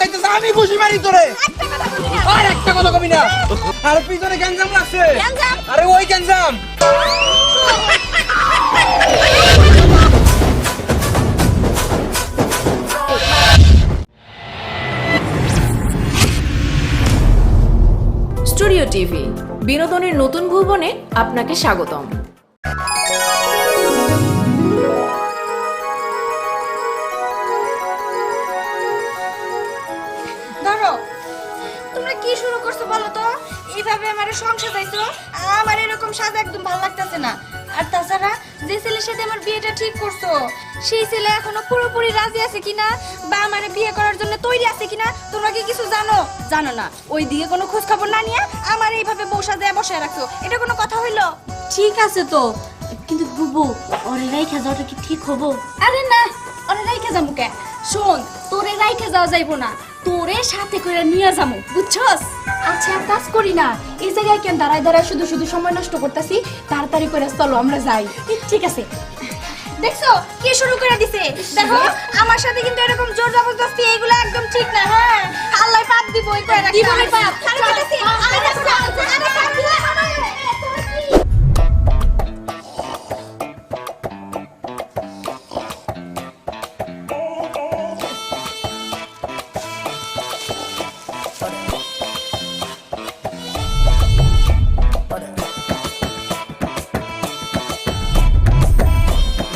চাইতেছে আমি খুশি মারি তোরে। একটা কথা বলি না। আর একটা কথা কবি না। আর পিছনে গ্যাঞ্জাম লাগছে। গ্যাঞ্জাম? আরে ওই গ্যাঞ্জাম। স্টুডিও টিভি বিনোদনের নতুন ভুবনে আপনাকে স্বাগতম। সংসার যাইছো? আমার এরকম সাজা একদম ভালো লাগতেছে না। আর তাছাড়া যে ছেলের সাথে আমার বিয়েটা ঠিক করছ সেই ছেলে এখনও পুরোপুরি রাজি আছে কিনা? বা আমার বিয়ে করার জন্য তৈরি আছে কিনা? তোমরা কি কিছু জানো? জানো না। ওই দিকে কোনো খোঁজ খবর না নিয়ে আমার এইভাবে বসা দেয়া বসায় রাখছো। এটা কোনো কথা হইল? ঠিক আছে তো। কিন্তু বুবু ওরে রাইখা যাওয়াটা কি ঠিক হব? আরে না ওরে রাইখে যাব কে? শোন তোরে রাইখে যাওয়া যাইবো না। তোরে সাথে করে নিয়ে যাব বুঝছস? আচ্ছা এক কাজ করি না। এই জায়গায় কেন দাঁড়ায় দাঁড়ায় শুধু শুধু সময় নষ্ট করতেছি? তাড়াতাড়ি করে চলো আমরা যাই। ঠিক আছে। দেখছ কি শুরু করে দিছে? দেখো আমার সাথে কিন্তু এরকম জোর জবরদস্তি এগুলো একদম ঠিক না হ্যাঁ? আল্লাহ পাপ দিব দিব না পাপ। আরে আরে আরে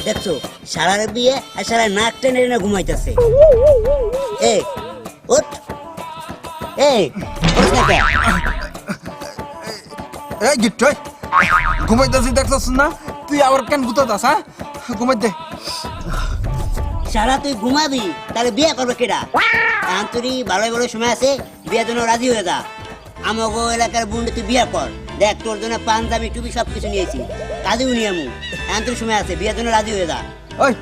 দেখছ সারার বিয়ে আর সারা নাক টেনে টেনে ঘুমাইতেছে এ ওঠ এই ওঠ না কে? এই গিট্টই ঘুমাইতেছি দেখছস না তুই আবার কেন গুতাতাস হ্যাঁ ঘুমাই দে সারা তুই ঘুমাবি তাহলে বিয়ে করবে কেডা? আন্তরি ভালোই ভালো সময় আছে বিয়ের জন্য রাজি হয়ে যা। আমাগো এলাকার বুন্ডে তুই বিয়ে কর। দেখ তোর জন্য পাঞ্জাবি টুপি সব কিছু নিয়েছি কাজেও নিয়ে আমু আন্তরি সময় আছে বিয়ের জন্য রাজি হয়ে যা। ওই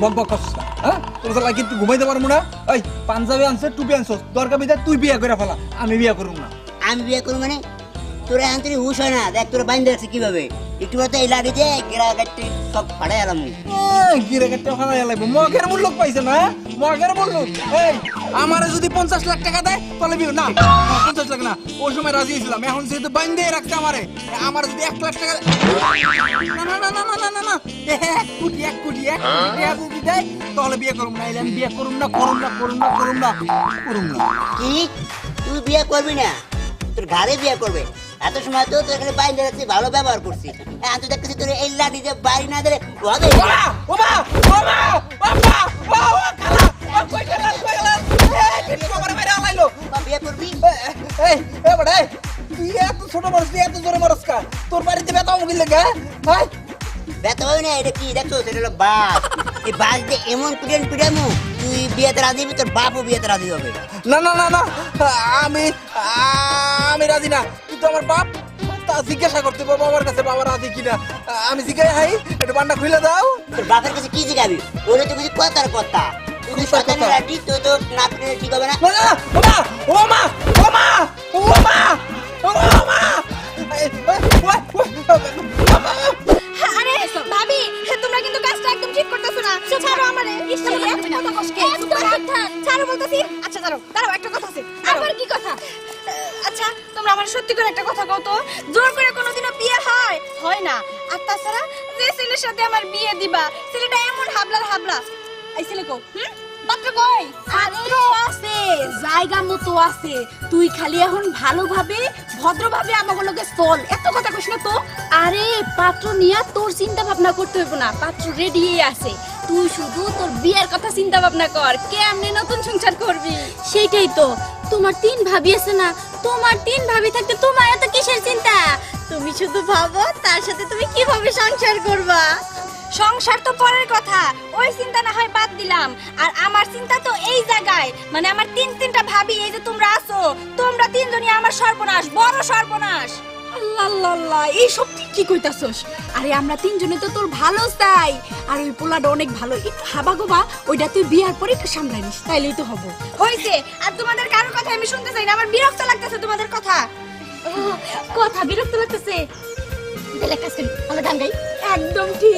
বক বক করছিস না হ্যাঁ? তোর সালা কি তুই ঘুমাইতে পারব না। ওই পাঞ্জাবি আনছে টুপি আনছস দরকার বিদে তুই বিয়ে করে ফেলা। আমি বিয়ে করুম না। আমি বিয়ে করব মানে? তোরা আন্তরি হুশ হয় না। দেখ তোরা বাইন্দে রাখছে কীভাবে? একটু তো এই লাড়ি দিয়ে গেরা গাড়ি সব ফাড়াই আলাম গিরে কাটতে খানা লাগবে মগের মূল্য পাইছে না মগের মূল্য। এই আমারে যদি পঞ্চাশ লাখ টাকা দেয় তাহলে বিয়ে না পঞ্চাশ লাখ না ওই সময় রাজি ছিলাম এখন যেহেতু বাইন্দে রাখছে আমারে আমার যদি এক লাখ টাকা না না না না না না না এক কোটি এক কোটি এক কোটি যদি দেয় তাহলে বিয়ে করুম না। এলে আমি বিয়ে করুম না করুম না করুম না করুম না করুম না। কি? তুই বিয়ে করবি না? তোর ঘরে বিয়ে করবে। এত সময় তো তোর এখানে বাইরে রাখছি ভালো ব্যবহার করছি। এখন তো দেখতেছি তোর এই লাঠি যে বাড়ি না দিলে বিয়ে করবি? তুই এত ছোট মানুষ তুই এত জোরে কা? তোর বাড়িতে লেগে হ্যাঁ না এটা কি? দেখছ সেটা হলো বাস। এই বাস দিয়ে এমন তুই বিয়েতে রাজি হবি তোর বাপও বিয়েতে রাজি হবে। না না না না আমি আমি রাজি না। কিন্তু আমার বাপ তা জিজ্ঞাসা করতে পারব আমার কাছে বাবা রাজি কিনা। আমি জিজ্ঞাসা হাই একটু বান্ডা খুলে দাও। তোর বাপের কাছে কি জিগাবি ওরে তো কিছু কথার কথা। তুই। তো না ঠিক হবে না। আরে ভাবি তোমরা কিন্তু কাজটা একদম ঠিক করতেছো না। ছাড়ো আমারে ছাড়ো বলতেছি। আচ্ছা ছাড়ো দাঁড়াও একটা কথা সত্যি করে একটা কথা কও তো জোর করে কোনোদিনও বিয়ে হয়? হয় না। আর তাছাড়া যে ছেলের সাথে আমার বিয়ে দিবা ছেলেটা এমন হাবলার হাবলা। এই ছেলে কো হুম? পাত্র কই পাত্র আছে জায়গা মতো আছে। তুই খালি এখন ভালোভাবে ভদ্রভাবে আমাকে লোকে চল। এত কথা কইস না তো। আরে পাত্র নিয়ে তোর চিন্তা ভাবনা করতে হইব না। পাত্র রেডি আছে। তুই শুধু তোর বিয়ের কথা চিন্তা ভাবনা কর। কেমনে নতুন সংসার করবি? সেইটাই তো। তোমার তিন ভাবি আছে না তোমার তিন ভাবি থাকতে তোমার এত কিসের চিন্তা? তুমি শুধু ভাবো, তার সাথে তুমি কীভাবে সংসার করবা? সংসার তো পরের কথা। ওই চিন্তা না হয় বাদ দিলাম। আর আমার চিন্তা তো এই জায়গায়। মানে আমার তিন তিনটা ভাবি, এই যে তোমরা আছো, তোমরা তিনজনই আমার সর্বনাশ, বড় সর্বনাশ। আল্লাহ আল্লাহ আল্লাহ এইসব কি কইতাছস। আরে আমরা তিনজনে তো তোর ভালো চাই আর ওই পোলাটা অনেক ভালো। একটু হাবা গোবা ওইটা তুই বিয়ার পরে একটু সামলাই তাইলেই তো হব। হইছে আর তোমাদের কারোর কথা আমি শুনতে চাই না আমার বিরক্ত লাগতেছে তোমাদের কথা। কথা বিরক্ত লাগতেছে। তাহলে কাজ করি আমরা গান গাই। একদম ঠিক।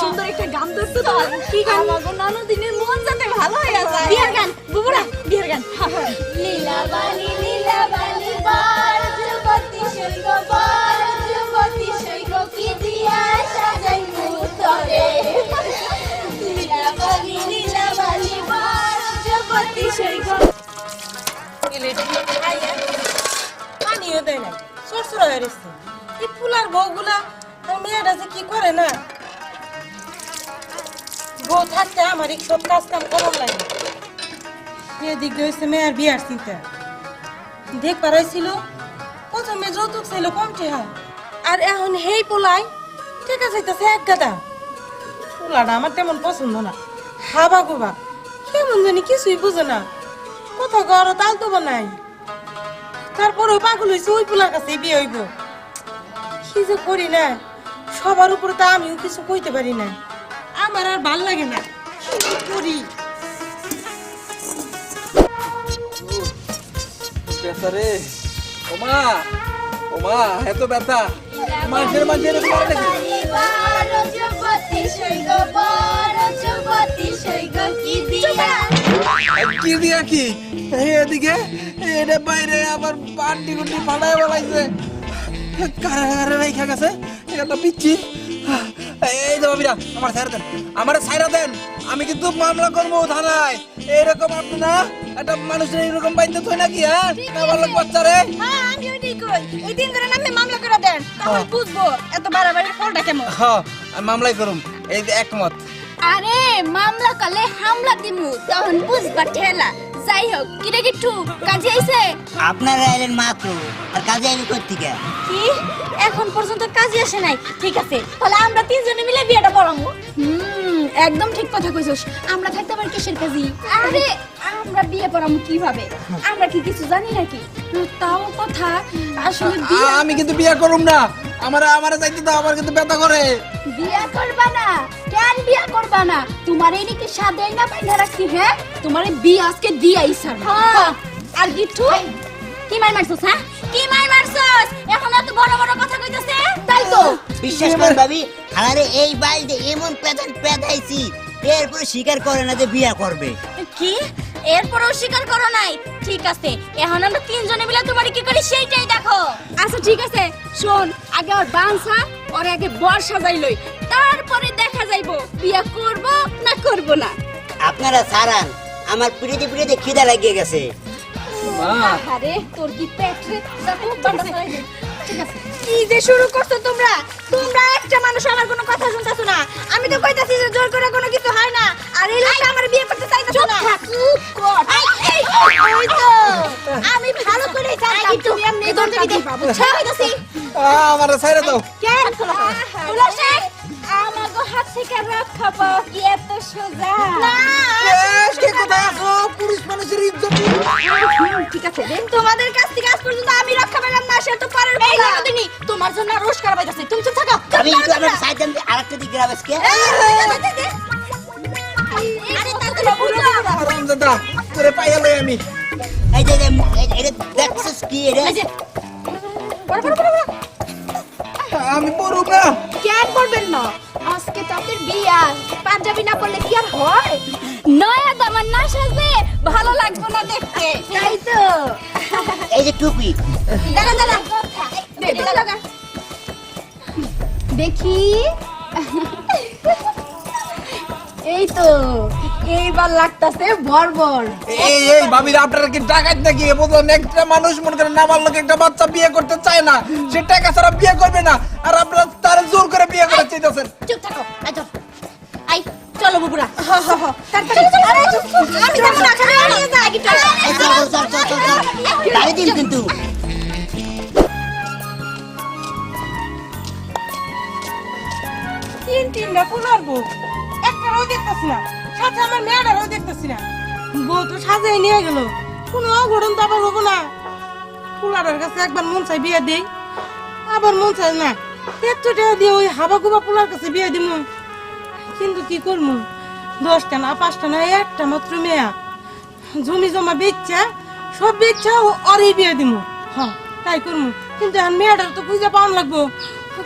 সুন্দর একটা গান দস্ত তো। কি গান? আমাগো নানু দিনের মন যাতে ভালো হয়ে যায়। বিয়ার গান বুবুরা বিয়ার গান। হ্যাঁ, হ্যাঁ। লীলাবালি লীলাবালি বার যুবতী পানিও দেয় না সরসর হয়ে রয়েছে এই ফুলার যে কি করে না বউ থাকতে আমার সব কাজ কাম করার লাগে এদিক দিয়ে হয়েছে মেয়ের প্রথমে যৌতুক ছিল কমটি হয় আর এখন হেই পোলাই, ঠিক আছে তো এক গাদা। পোলাটা আমার তেমন পছন্দ না। হাবা গোবা, কেমন জানি কিছুই বুঝে না। কোথাও ঘর তাল তো নাই তারপরে পাগল হয়েছে ওই পোলার কাছে বিয়ে হইব। কি যে করি না, সবার উপরে তো আমিও কিছু কইতে পারি না। আমার আর ভালো লাগে না, কি করি। রে ওমা ওমা এত ব্যথা। এরকম করে নাকি? কি দিয়া? কি এদিকে এটা বাইরে আবার গুন্টি ফাটায় বলাইছে। কারে কারে রেখা গেছে এটা পিচ্ছি। এই তো বাবিরা আমার ছাইরা দেন আমার দেন। আমি কিন্তু মামলা করব থানায়। এইরকম আপনি না একটা মানুষের এরকম বাইতে থই নাকি হ্যাঁ? না ভালো বাচ্চা রে। হ্যাঁ আমি ওইটাই কই। এই তিন জনের নামে মামলা করে দেন। তখন হ্যাঁ। বুঝব এত বাড়াবাড়ির ফলটা কেমন। হ্যাঁ মামলাই করুম। এই যে একমত। আরে মামলা কালে হামলা দিমু। তখন বুঝবা ঠেলা। যাই হোক কিরে গিট্টু কাজে আইছে? আপনারা এলেন মাত্র। আর কাজে আমি করতে কি? এখন পর্যন্ত কাজে আসে নাই। ঠিক আছে তাহলে আমরা তিনজনে মিলে বিয়েটা হুম একদম ঠিক কথা কইছস। আমরা থাকতে আবার কিসের কাজী? আরে আমরা বিয়ে পড়ামু কীভাবে? আমরা কি কিছু জানি নাকি? তাও কথা। আসলে বিয়ে আমি কিন্তু বিয়ে করুম না। আমার আমার যাইতে দাও আমার কিন্তু ব্যথা করে। বিয়া করবা না। কেন বিয়া করবা না? তোমার এই নাকি সাদে না বাইন্ধা রাখছি হ্যাঁ? তোমার এই বিয়ে আজকে দিয়াই স্যার আর গিট্টু? কি মার মারছস হ্যাঁ? কি মার মারছস? এখন বিশ্বাস করেন ভাবি আরে এই বাইরে এমন পেদান পেদাইছি এরপরে স্বীকার করে না যে বিয়া করবে। কি? এরপরও স্বীকার করো নাই? ঠিক আছে এখন আমরা তিনজনে মিলে তোমার কি করি সেইটাই দেখো। আচ্ছা ঠিক আছে শোন আগে ওর বানসা ওর আগে বর সাজাই লই তারপরে দেখা যাইবো বিয়া করব না করব না। আপনারা সারান আমার পিড়িতে পিড়িতে খিদা লাগিয়ে গেছে। মা আরে তোর কি পেট রে? কি যে শুরু করছ তোমরা? তোমরা একটা মানুষ আমার কোনো কথা শুনতাছো না। আমি তো কইতাছি যে জোর করে কোনো কিছু হয় না। আর এই লোকটা আমার বিয়ে করতে চাইতাছো না। চুপ কর। এই, এই, ওই তো। আমি ভালো করে জানতাম তুমি এমনি করতে দিতে ছাড়াইতাছি আমার ছাইরা দাও। কেন তুলা শেখ আমাগো হাত থেকে রক্ষা পাও কি এত সোজা? না কে কোথায় আছো? পুরুষ মানুষের ইজ্জত। ঠিক আছে রে তোমাদের তোমার জন্য রোজ কারবাইতাছে তুমি চুপ থাকো। আমি একটু আমার সাইড দেন আরেকটা দিক গ্রাম আজকে। আরে বুঝো দাদা তোরে পাইয়া লই আমি। এই যে এটা দেখছিস কি এটা? এই যে আমি পড়ুম না। কেন করবেন না? আজকে তো আপনার বিয়া। পাঞ্জাবি না পরলে কি আর হয়? নয়া দামান না সাজে ভালো লাগবে না দেখতে। তাই তো। এই যে টুপি। দাঁড়া দাঁড়া দেখি। এই তো এইবার লাগতাছে বর্বর। এই এই ভাবির আপনারা কি টাকাত নাকি? এ বলুন একটা মানুষ মনে করেন নামার লোক একটা বাচ্চা বিয়ে করতে চায় না। সে টাকা ছাড়া বিয়ে করবে না। আর আপনারা তার জোর করে বিয়ে করে চাইতেছেন। চুপ থাকো আই চল। আই চলো বুবুরা। তাড়াতাড়ি আমি যাব না আগে চল এই চল, চল, চল, চল, চল, চল। গাড়ি দিন কিন্তু। তিনটা পোলার বউ? একটারও দেখতেছি না, সাথে আমার মেয়েটারও দেখতেছি না। বউ তো সাজাই নিয়ে গেল, কোনো অঘটন তো আবার হব না। পোলারের কাছে একবার মন চাই বিয়ে দেই, আবার মন চাই না। এত টাকা দিয়ে ওই হাবা গুবা পোলার কাছে বিয়ে দিব কিন্তু কি করব দশটা না, পাঁচটা না, একটা মাত্র মেয়া। জমি জমা বেচা, সব বেচা অরই বিয়ে দিব হ্যাঁ তাই করব কিন্তু আর মেয়েটার তো খুঁজে পাওয়ান লাগবো।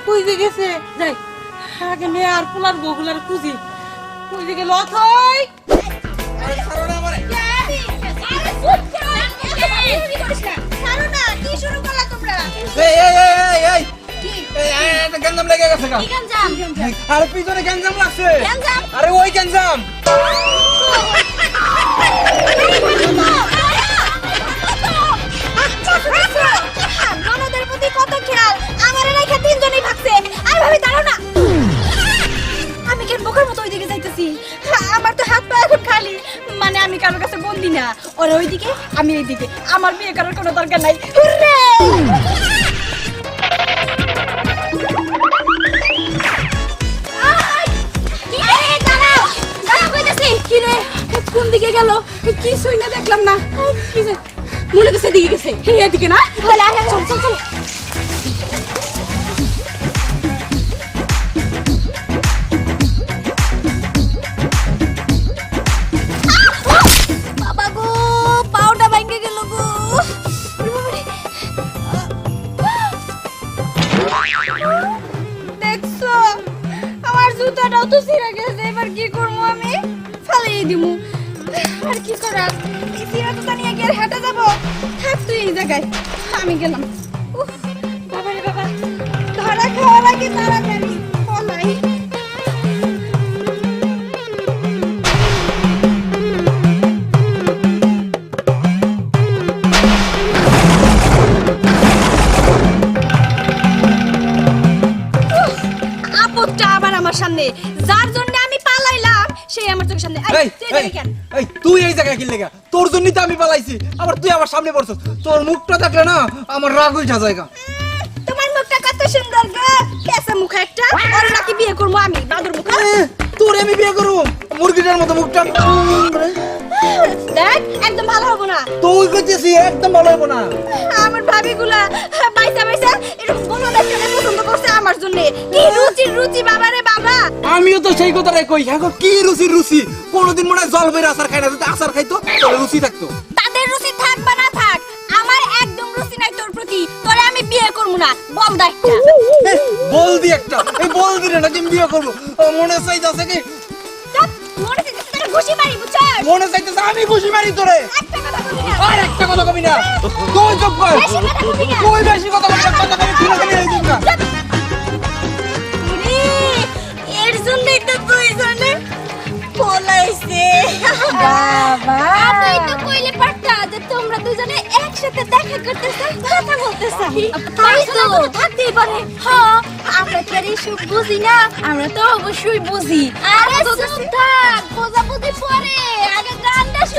খুঁজে গেছে? যাই। আগে মেয়ে আর পোলার বগুলার খুঁজি খুঁজে গেল অথই আরে পিছনে গ্যাঞ্জাম লাগছে? আরে ওই গ্যাঞ্জাম বোকার মতো ওইদিকে যাইতেছি। আমার তো হাত পা এখন খালি। মানে আমি কারোর কাছে বন্দি না। ওরা ওইদিকে, আমি এইদিকে। আমার বিয়ে করার কোনো দরকার নাই। হুররে! কোন দিকে গেল? কিছুই না দেখলাম না। মনে তো সেদিকে গেছে। এদিকে না। চল চল চল। আমি গেলাম। বাবা বাবা ধরা খাওয়া লাগে তাড়াতাড়ি জন্যই তো আমি পালাইছি আবার তুই আমার সামনে পড়ছস। তোর মুখটা দেখলে না আমার রাগ উঠা জায়গা। তোমার মুখটা কত সুন্দর গো। কেসা মুখ একটা আর নাকি বিয়ে করব আমি বাদর মুখ। তোর আমি বিয়ে করব? মুরগিটার মতো মুখটা। দেখ একদম ভালো হব না। তুই করতেছি একদম ভালো হব না। আমার ভাবিগুলা এরকম বলো না কেন পছন্দ করছে আমার জন্য। কি রুচি রুচি বাবা রে বাবা। আমিও তো সেই কথাটাই কই এখন কি রুচি রুচি? কোনোদিন মনে হয় জল বের আচার খাই না যদি আচার খাইতো তাহলে রুচি থাকতো। তাদের রুচি থাক বা না থাক আমার একদম রুচি নাই তোর প্রতি। তোরে আমি বিয়ে করব না বল দেখটা এ, বলদি একটা। এই বলদি রে নাকি আমি বিয়ে করব। মনে চাইতেছে কি মনে চাইতেছে আমি খুশি মারি তোরে। আর একটা কথা কবি না। তুই চুপ কর। তুই বেশি কথা না। কথা কবি তুই না এই এর জন্যই তো তুই জানে পলাইছে। বাবা। আমি তো কইলে পারতা যে তোমরা দুজনে একসাথে দেখা করতেছ কথা বলতেছ তাই তো। থাকতেই পারে। হ্যাঁ আমরা কি আর বুঝি না। আমরা তো অবশ্যই বুঝি। আরে চুপ থাক বোঝা বুঝি পরে।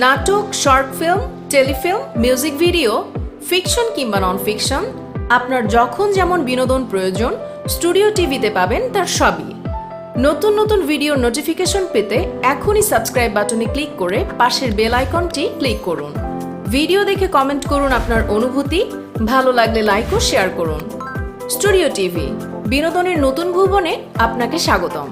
নাটক short film telefilm music video fiction কিংবা নন ফিকশন আপনার যখন যেমন বিনোদন প্রয়োজন স্টুডিও টিভিতে পাবেন তার সবই। নতুন নতুন ভিডিওর নোটিফিকেশন পেতে এখনই সাবস্ক্রাইব বাটনে ক্লিক করে পাশের বেল আইকনটি ক্লিক করুন। ভিডিও দেখে কমেন্ট করুন আপনার অনুভূতি, ভালো লাগলে লাইক ও শেয়ার করুন। স্টুডিও টিভি বিনোদনের নতুন ভুবনে আপনাকে স্বাগতম।